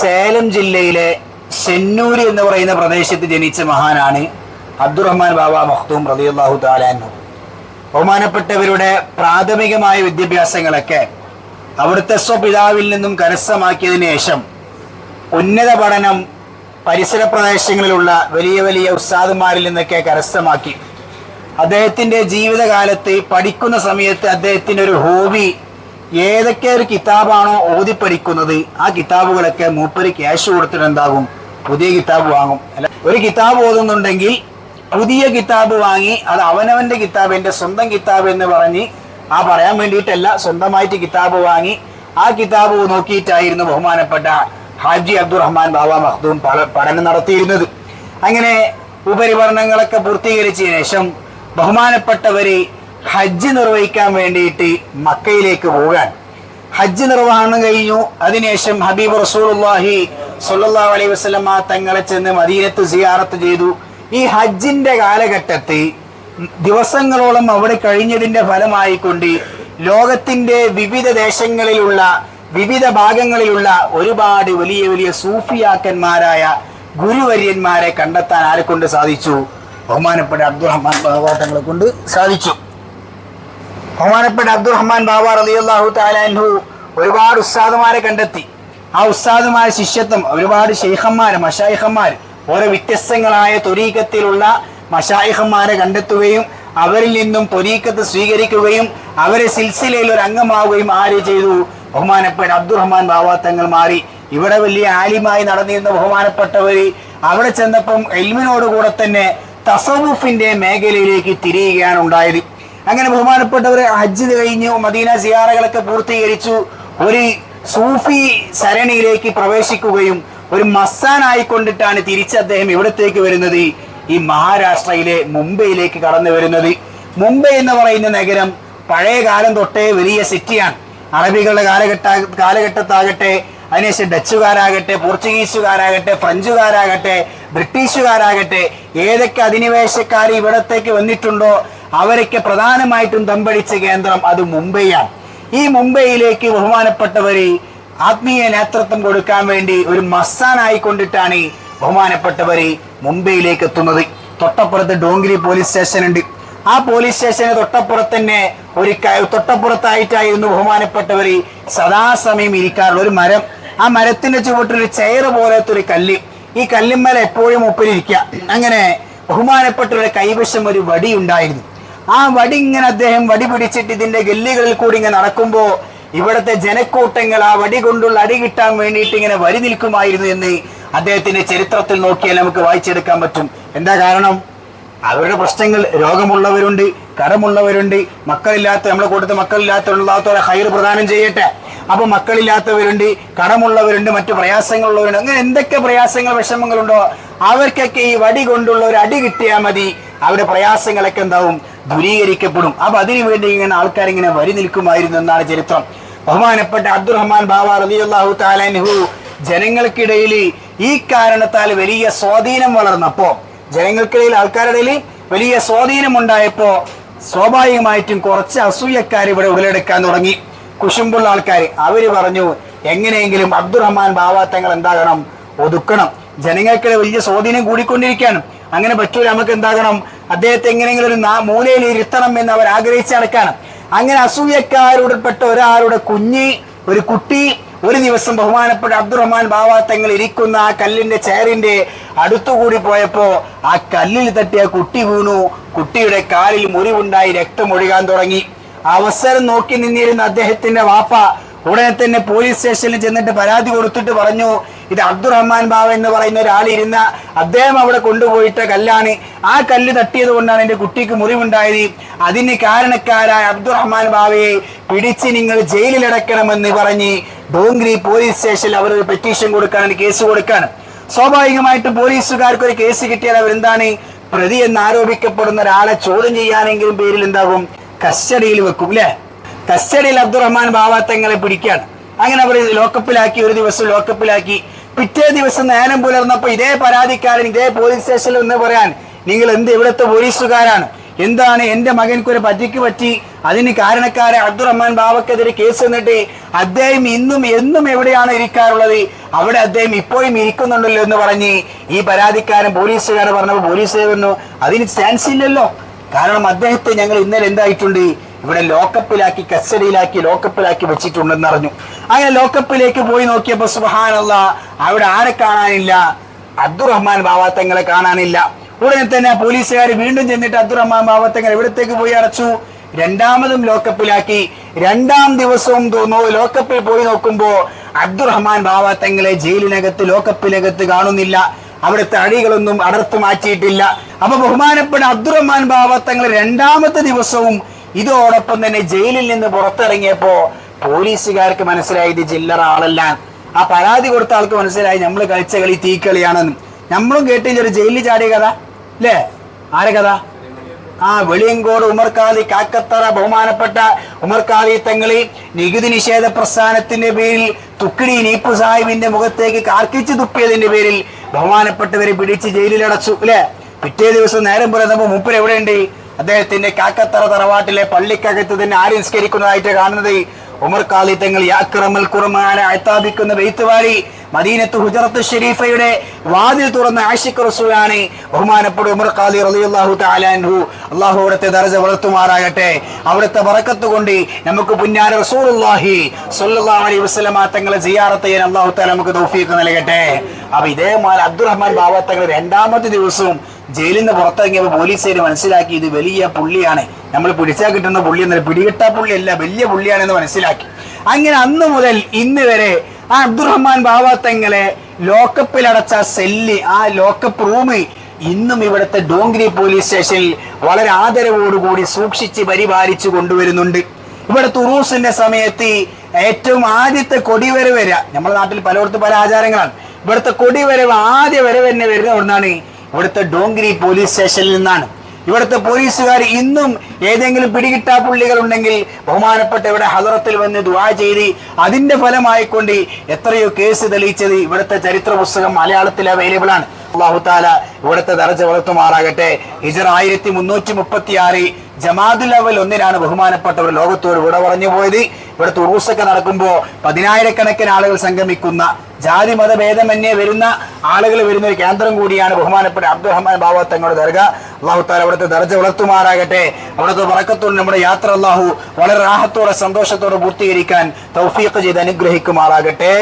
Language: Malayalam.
സേലം ജില്ലയിലെ ചെന്നൂര് എന്ന് പറയുന്ന പ്രദേശത്ത് ജനിച്ച മഹാനാണ് അബ്ദുറഹ്മാൻ ബാബ മഖ്തൂം റളിയല്ലാഹു താലാനു ബഹുമാനപ്പെട്ടവരുടെ പ്രാഥമികമായ വിദ്യാഭ്യാസങ്ങളൊക്കെ അവിടുത്തെ സ്വപിതാവിൽ നിന്നും കരസ്ഥമാക്കിയതിനു ശേഷം ഉന്നത പഠനം പരിസര പ്രദേശങ്ങളിലുള്ള വലിയ വലിയ ഉസ്താദുമാരിൽ നിന്നൊക്കെ കരസ്ഥമാക്കി. അദ്ദേഹത്തിന്റെ ജീവിതകാലത്ത് പഠിക്കുന്ന സമയത്ത് അദ്ദേഹത്തിന്റെ ഒരു ഹോബി ഏതൊക്കെ ഒരു കിതാബാണോ ഓതി പഠിക്കുന്നത് ആ കിതാബുകളൊക്കെ മൂപ്പര് ക്യാഷ് കൊടുത്തിട്ട് എന്താകും? പുതിയ കിതാബ് വാങ്ങും. അല്ല ഒരു കിതാബ് ഓതുന്നുണ്ടെങ്കിൽ പുതിയ കിതാബ് വാങ്ങി അത് അവനവന്റെ കിതാബ് എന്റെ സ്വന്തം കിതാബ് എന്ന് പറഞ്ഞ് ആ പറയാൻ വേണ്ടിയിട്ടല്ല സ്വന്തമായിട്ട് കിതാബ് വാങ്ങി ആ കിതാബ് നോക്കിയിട്ടായിരുന്നു ബഹുമാനപ്പെട്ട ഹാജി അബ്ദുറഹ്മാൻ ബാബ പല- പഠനം നടത്തിയിരുന്നത്. അങ്ങനെ ഉപരിപഠനങ്ങളൊക്കെ പൂർത്തീകരിച്ചതിനു ശേഷം ബഹുമാനപ്പെട്ടവര് ഹജ്ജ് നിർവഹിക്കാൻ വേണ്ടിയിട്ട് മക്കയിലേക്ക് പോകാൻ. ഹജ്ജ് നിർവഹണം കഴിഞ്ഞു. അതിനുശേഷം ഹബീബ് റസൂലുള്ളാഹി സ്വല്ലല്ലാഹു അലൈഹി വസല്ലമ തങ്ങളെ ചെന്ന് മദീനത്ത് സിയാറത്ത് ചെയ്തു. ഈ ഹജ്ജിന്റെ കാലഘട്ടത്തിൽ ദിവസങ്ങളോളം അവിടെ കഴിഞ്ഞതിന്റെ ഫലമായിക്കൊണ്ട് ലോകത്തിന്റെ വിവിധ ദേശങ്ങളിലുള്ള വിവിധ ഭാഗങ്ങളിലുള്ള ഒരുപാട് വലിയ വലിയ സൂഫിയാക്കന്മാരായ ഗുരുവര്യന്മാരെ കണ്ടെത്താൻ ആരെക്കൊണ്ട് സാധിച്ചു? ബഹുമാനപ്പെട്ട അബ്ദുറഹ്മാൻ ബാബാട്ടങ്ങളെ കൊണ്ട് സാധിച്ചു. ബഹുമാനപ്പെട്ട അബ്ദുറഹ്മാൻ ബാബ റളിയല്ലാഹു താലാൻഹു ഒരുപാട് ഉസ്താദുമാരെ കണ്ടെത്തി. ആ ഉസ്താദുമാര ശിഷ്യത്വം ഒരുപാട് ഷെയ്ഖന്മാര് മഷായിഹന്മാർ ഓരോ വ്യത്യസ്തങ്ങളായ തൊരീക്കത്തിലുള്ള മഷായിഖന്മാരെ കണ്ടെത്തുകയും അവരിൽ നിന്നും തൊരീക്കത്ത് സ്വീകരിക്കുകയും അവരെ സിൽസിലയിൽ ഒരു അംഗമാവുകയും ആര് ചെയ്തു? ബഹുമാനപ്പെട്ട അബ്ദുറഹ്മാൻ ബാബ തങ്ങൾ മാറി. ഇവിടെ വലിയ ആലിമായി നടന്നിരുന്ന ബഹുമാനപ്പെട്ടവര് അവിടെ ചെന്നപ്പം എൽമിനോടുകൂടെ തന്നെ തസവുഫിന്റെ മേഖലയിലേക്ക് തിരിയുകയാണ് ഉണ്ടായത്. അങ്ങനെ ബഹുമാനപ്പെട്ടവർ ഹജ്ജ് കഴിഞ്ഞു മദീന സിയാറകളൊക്കെ പൂർത്തീകരിച്ചു. ഒരു സൂഫി സരണിയിലേക്ക് പ്രവേശിക്കുകയും ഒരു മസ്സാനായിക്കൊണ്ടിട്ടാണ് തിരിച്ച് അദ്ദേഹം ഇവിടത്തേക്ക് വരുന്നത്. ഈ മഹാരാഷ്ട്രയിലെ മുംബൈയിലേക്ക് കടന്നു വരുന്നത്. മുംബൈ എന്ന് പറയുന്ന നഗരം പഴയ കാലം തൊട്ടേ വലിയ സിറ്റിയാണ്. അറബികളുടെ കാലഘട്ട കാലഘട്ടത്താകട്ടെ അതിനുശേഷം ഡച്ചുകാരാകട്ടെ പോർച്ചുഗീസുകാരാകട്ടെ ഫ്രഞ്ചുകാരാകട്ടെ ബ്രിട്ടീഷുകാരാകട്ടെ ഏതൊക്കെ അധിനിവേശക്കാർ ഇവിടത്തേക്ക് വന്നിട്ടുണ്ടോ അവരൊക്കെ പ്രധാനമായിട്ടും തമ്പടിച്ച കേന്ദ്രം അത് മുംബൈയാണ്. ഈ മുംബൈയിലേക്ക് ബഹുമാനപ്പെട്ടവര് ആത്മീയ നേതൃത്വം കൊടുക്കാൻ വേണ്ടി ഒരു മസ്സാനായിക്കൊണ്ടിട്ടാണ് ബഹുമാനപ്പെട്ടവര് മുംബൈയിലേക്ക് എത്തുന്നത്. തൊട്ടപ്പുറത്ത് ഡോങ്കിരി പോലീസ് സ്റ്റേഷൻ ഉണ്ട് ആ പോലീസ് സ്റ്റേഷന് തൊട്ടപ്പുറത്ത് തന്നെ ഒരു തൊട്ടപ്പുറത്തായിട്ടായിരുന്നു ബഹുമാനപ്പെട്ടവര് സദാസമയം ഇരിക്കാറുള്ള ഒരു മരം. ആ മരത്തിന്റെ ചുവട്ടിൽ ഒരു ചെയർ പോലത്തെ ഒരു കല്ല്. ഈ കല്ലിന്മല എപ്പോഴും ഒപ്പിലിരിക്കുക അങ്ങനെ ബഹുമാനപ്പെട്ടവരുടെ കൈവശം ഒരു വടി ഉണ്ടായിരുന്നു. ആ വടി ഇങ്ങനെ അദ്ദേഹം വടി പിടിച്ചിട്ട് ഇതിന്റെ ഗല്ലികളിൽ കൂടി ഇങ്ങനെ നടക്കുമ്പോ ഇവിടുത്തെ ജനക്കൂട്ടങ്ങൾ ആ വടി കൊണ്ടുള്ള അടി കിട്ടാൻ വേണ്ടിയിട്ട് ഇങ്ങനെ വരി നിൽക്കുമായിരുന്നു എന്ന് അദ്ദേഹത്തിന്റെ ചരിത്രത്തിൽ നോക്കിയാൽ നമുക്ക് വായിച്ചെടുക്കാൻ പറ്റും. എന്താ കാരണം? അവരുടെ പ്രശ്നങ്ങൾ രോഗമുള്ളവരുണ്ട് കടമുള്ളവരുണ്ട് മക്കളില്ലാത്ത നമ്മളെ കൂട്ടത്തിൽ മക്കളില്ലാത്തവരെ ഹൈർ പ്രദാനം ചെയ്യട്ടെ. അപ്പൊ മക്കളില്ലാത്തവരുണ്ട് കടമുള്ളവരുണ്ട് മറ്റു പ്രയാസങ്ങളുള്ളവരുണ്ട്. അങ്ങനെ എന്തൊക്കെ പ്രയാസങ്ങൾ വിഷമങ്ങളുണ്ടോ? അവർക്കൊക്കെ ഈ വടി കൊണ്ടുള്ള ഒരു അടി കിട്ടിയാൽ മതി. അവരുടെ പ്രയാസങ്ങളൊക്കെ എന്താവും? ദൂരീകരിക്കപ്പെടും. അപ്പൊ അതിനു വേണ്ടി ഇങ്ങനെ ആൾക്കാർ ഇങ്ങനെ വരി നിൽക്കുമായിരുന്നു എന്നാണ് ചരിത്രം. ബഹുമാനപ്പെട്ട അബ്ദുറഹ്മാൻ ബാബ റളിയല്ലാഹു താലാൻഹു ജനങ്ങൾക്കിടയിൽ ഈ കാരണത്താൽ വലിയ സ്വാധീനം വളർന്നപ്പോ ജനങ്ങൾക്കിടയിൽ ആൾക്കാരുടെ വലിയ സ്വാധീനം ഉണ്ടായപ്പോ സ്വാഭാവികമായിട്ടും കുറച്ച് അസൂയക്കാർ ഇവിടെ ഉടലെടുക്കാൻ തുടങ്ങി. കുശുമ്പുള്ള ആൾക്കാർ അവർ പറഞ്ഞു എങ്ങനെയെങ്കിലും അബ്ദുറഹ്മാൻ ബാബ തങ്ങൾ എന്താകണം? ഒതുക്കണം. ജനങ്ങൾക്കിടെ വലിയ സ്വാധീനം കൂടിക്കൊണ്ടിരിക്കുകയാണ്. അങ്ങനെ പറ്റൂല നമുക്ക് എന്താകണം? അദ്ദേഹത്തെ എങ്ങനെയെങ്കിലും ഒരു മൂലയിൽ ഇരുത്തണം എന്ന് അവർ ആഗ്രഹിച്ച് നടക്കാണ് അങ്ങനെ അസൂയക്കാരോടപ്പെട്ട ഒരാളുടെ കുഞ്ഞ് ഒരു കുട്ടി ഒരു ദിവസം ബഹുമാനപ്പെട്ട അബ്ദുറഹ്മാൻ ബാബ തങ്ങൾ ഇരിക്കുന്ന ആ കല്ലിന്റെ ചെയറിന്റെ അടുത്തുകൂടി പോയപ്പോ ആ കല്ലിൽ തട്ടിയ കുട്ടി വീണു. കുട്ടിയുടെ കാലിൽ മുറിവുണ്ടായി രക്തമൊഴുകാൻ തുടങ്ങി. അവസരം നോക്കി നിന്നിരുന്ന അദ്ദേഹത്തിന്റെ വാപ്പ ഉടനെ തന്നെ പോലീസ് സ്റ്റേഷനിൽ ചെന്നിട്ട് പരാതി കൊടുത്തിട്ട് പറഞ്ഞു ഇത് അബ്ദുറഹ്മാൻ ബാബ എന്ന് പറയുന്ന ഒരാളിരുന്ന അദ്ദേഹം അവിടെ കൊണ്ടുപോയിട്ട കല്ലാണ്. ആ കല്ല് തട്ടിയത് കൊണ്ടാണ് എന്റെ കുട്ടിക്ക് മുറിവുണ്ടായത്. അതിന് കാരണക്കാരായ അബ്ദുറഹ്മാൻ ബാബയെ പിടിച്ച് നിങ്ങൾ ജയിലിലടക്കണമെന്ന് പറഞ്ഞ് ഡോങ്ക്രി പോലീസ് സ്റ്റേഷനിൽ അവർ ഒരു പെറ്റീഷൻ കൊടുക്കാനാണ് കേസ് കൊടുക്കാണ് സ്വാഭാവികമായിട്ടും പോലീസുകാർക്ക് ഒരു കേസ് കിട്ടിയാൽ അവരെന്താണ്? പ്രതി എന്ന് ആരോപിക്കപ്പെടുന്ന ഒരാളെ ചോദ്യം ചെയ്യാനെങ്കിലും പേരിൽ എന്താകും? കസ്റ്റഡിയിൽ വെക്കും അല്ലേ കസ്റ്റഡിയിൽ അബ്ദുറഹ്മാൻ ബാബ തങ്ങളെ പിടിക്കാണ് അങ്ങനെ അവർ ലോക്കപ്പിലാക്കി ഒരു ദിവസം ലോക്കപ്പിലാക്കി. പിറ്റേ ദിവസം നേരം പുലർന്നപ്പോൾ ഇതേ പരാതിക്കാരൻ ഇതേ പോലീസ് സ്റ്റേഷനിൽ എന്ന് പറയാൻ നിങ്ങൾ എന്ത് ഇവിടുത്തെ പോലീസുകാരാണ്? എന്താണ് എന്റെ മകൻക്കൊരു പറ്റിക്ക് പറ്റി? അതിന് കാരണക്കാരെ അബ്ദുറഹ്മാൻ ബാബക്കെതിരെ കേസ് എന്നിട്ട് അദ്ദേഹം ഇന്നും എന്നും എവിടെയാണ് ഇരിക്കാറുള്ളത്? അവിടെ അദ്ദേഹം ഇപ്പോഴും ഇരിക്കുന്നുണ്ടല്ലോ എന്ന് പറഞ്ഞ് ഈ പരാതിക്കാരൻ പോലീസുകാരെ പറഞ്ഞപ്പോൾ പോലീസ് പറഞ്ഞു അതിന് ചാൻസ് ഇല്ലല്ലോ. കാരണം അദ്ദേഹത്തെ ഞങ്ങൾ ഇന്നലെ എന്തായിട്ടുണ്ട്? ഇവിടെ ലോക്കപ്പിലാക്കി കസ്റ്റഡിയിലാക്കി ലോക്കപ്പിലാക്കി വെച്ചിട്ടുണ്ടെന്ന് അറിഞ്ഞു. അങ്ങനെ ലോക്കപ്പിലേക്ക് പോയി നോക്കിയപ്പോൾ സുബാനല്ല അവിടെ ആരെ കാണാനില്ല? അബ്ദുറഹ്മാൻ ബാവാത്തങ്ങളെ കാണാനില്ല. ഉടനെ തന്നെ പോലീസുകാർ വീണ്ടും ചെന്നിട്ട് അബ്ദുറഹ്മാൻ ബാവാത്തങ്ങൾ എവിടത്തേക്ക് പോയി അടച്ചു? രണ്ടാമതും ലോക്കപ്പിലാക്കി രണ്ടാം ദിവസവും തോന്നുന്നു ലോക്കപ്പിൽ പോയി നോക്കുമ്പോ അബ്ദുറഹ്മാൻ ബാവാത്തങ്ങളെ ജയിലിനകത്ത് ലോക്കപ്പിനകത്ത് കാണുന്നില്ല. അവിടുത്തെ അഴികളൊന്നും അടർത്തു മാറ്റിയിട്ടില്ല. അപ്പൊ ബഹുമാനപ്പെട്ട അബ്ദുറഹ്മാൻ ബാവാത്തങ്ങൾ രണ്ടാമത്തെ ദിവസവും ഇതോടൊപ്പം തന്നെ ജയിലിൽ നിന്ന് പുറത്തിറങ്ങിയപ്പോ പോലീസുകാർക്ക് മനസ്സിലായി ഇത് ചില്ലറ ആളല്ല. ആ പരാതി കൊടുത്ത ആൾക്ക് മനസ്സിലായി നമ്മൾ കളിച്ച കളി തീക്കളിയാണെന്ന്. നമ്മളും കേട്ടില്ല ഒരു ജയിലിൽ ചാടിയ കഥ? അല്ലേ ആരെ കഥ? ആ വെളിയങ്കോട് ഉമർക്കാലി കാക്കത്തറ ബഹുമാനപ്പെട്ട ഉമർക്കാലി തങ്ങളി നികുതി നിഷേധ പ്രസ്ഥാനത്തിന്റെ പേരിൽ തുക്കിടി നീപ്പു സാഹിബിന്റെ മുഖത്തേക്ക് കാർക്കിച്ച് തുപ്പിയതിന്റെ പേരിൽ ബഹുമാനപ്പെട്ടവരെ പിടിച്ച് ജയിലിലടച്ചു. അല്ലേ പിറ്റേ ദിവസം നേരം പോലെ നമ്മൾ മുപ്പിൽ എവിടെയുണ്ട്? അദ്ദേഹത്തിന്റെ കാക്കത്തറ തറവാട്ടിലെ പള്ളിക്കകത്ത് തന്നെ ആരംസ്കരിക്കുന്നതായിട്ട് കാണുന്നത്? ഉമർ കാലി തങ്ങൾ യാക്രമൽ കുർമാനെ അഴ്ത്താപിക്കുന്ന വെയ്ത്തുവാരി മദീനത്ത് ഹുജറത്ത് ഷെരീഫയുടെ വാതിൽ തുറന്ന ആഷിഖ് റസൂലാണ് ബഹുമാനപ്പെട്ട ഉമർ ഖാലി റളിയല്ലാഹു താലാൻഹു അള്ളാഹു അവിടുത്തെ ദർജ വളർത്തുമാറാകട്ടെ. അവിടുത്തെ വറക്കത്ത് കൊണ്ട് നമുക്ക് പുന്നാര റസൂലുള്ളാഹി സ്വല്ലല്ലാഹു അലൈഹി വസല്ലമ തങ്ങളെ സിയാറത്ത് ചെയ്യാൻ അള്ളാഹു തആല നമുക്ക് തൗഫീഖ് നൽകട്ടെ. അപ്പൊ ഇതേമാതിരി അബ്ദുറഹ്മാൻ ബാബ തങ്ങൾ രണ്ടാമത്തെ ദിവസവും ജയിലിൽ നിന്ന് പുറത്തിറങ്ങിയപ്പോൾ പോലീസുകാർ മനസ്സിലാക്കി ഇത് വലിയ പുള്ളിയാണ്. നമ്മൾ പിടിച്ചാൽ കിട്ടുന്ന പുള്ളി എന്നല്ല പിടികിട്ടാ പുള്ളിയല്ല വലിയ പുള്ളിയാണെന്ന് മനസ്സിലാക്കി. അങ്ങനെ അന്ന് മുതൽ ഇന്ന് വരെ ആ അബ്ദുറഹ്മാൻ ബാബാത്തങ്ങളെ ലോക്കപ്പിൽ അടച്ച സെല്ല് ആ ലോക്കപ്പ് റൂം ഇന്നും ഇവിടുത്തെ ഡോങ്കിരി പോലീസ് സ്റ്റേഷനിൽ വളരെ ആദരവോടുകൂടി സൂക്ഷിച്ച് പരിപാലിച്ചു കൊണ്ടുവരുന്നുണ്ട്. ഇവിടെ തുറൂസിന്റെ സമയത്ത് ഏറ്റവും ആദ്യത്തെ കൊടിവരെ വരിക. നമ്മുടെ നാട്ടിൽ പലയിടത്തും പല ആചാരങ്ങളാണ്. ഇവിടുത്തെ കൊടിവരവ് ആദ്യ വരവ് തന്നെ വരുന്ന ഒന്നാണ് ഇവിടുത്തെ ഡോങ്കിരി പോലീസ് സ്റ്റേഷനിൽ നിന്നാണ്. ഇവിടുത്തെ പോലീസുകാർ ഇന്നും ഏതെങ്കിലും പിടികിട്ടാ പുള്ളികൾ ഉണ്ടെങ്കിൽ ബഹുമാനപ്പെട്ട ഇവിടെ ഹലറത്തിൽ വന്ന് ദുവാ ചെയ്ത് അതിന്റെ ഫലമായിക്കൊണ്ട് എത്രയോ കേസ് തെളിയിച്ചത് ഇവിടുത്തെ ചരിത്ര പുസ്തകം മലയാളത്തിൽ അവൈലബിൾ ആണ്. അള്ളാഹു താല ഇവിടുത്തെ ദർജ വളർത്തുമാറാകട്ടെ. ഹിജർ ആയിരത്തി മുന്നൂറ്റി മുപ്പത്തി ആറ് ജമാദുൽ അവൽ ഒന്നിനാണ് ബഹുമാനപ്പെട്ടവർ ലോകത്തോട് വിട പറഞ്ഞു പോയത്. ഇവിടുത്തെ ഉറൂസൊക്കെ നടക്കുമ്പോൾ പതിനായിരക്കണക്കിന് ആളുകൾ സംഗമിക്കുന്ന ജാതി മതഭേദമന്യേ വരുന്ന ആളുകൾ വരുന്ന ഒരു കേന്ദ്രം കൂടിയാണ് ബഹുമാനപ്പെട്ട അബ്ദുറഹ്മാൻ ബാബ തങ്ങളുടെ ദർഗ. അള്ളാഹു താല അവിടുത്തെ ദർജ വളർത്തുമാറാകട്ടെ. അവിടുത്തെ വറക്കത്തോട് നമ്മുടെ യാത്ര അള്ളാഹു വളരെ രാഹത്തോടെ സന്തോഷത്തോടെ പൂർത്തീകരിക്കാൻ തൗഫീഖ് ചെയ്ത് അനുഗ്രഹിക്കുമാറാകട്ടെ.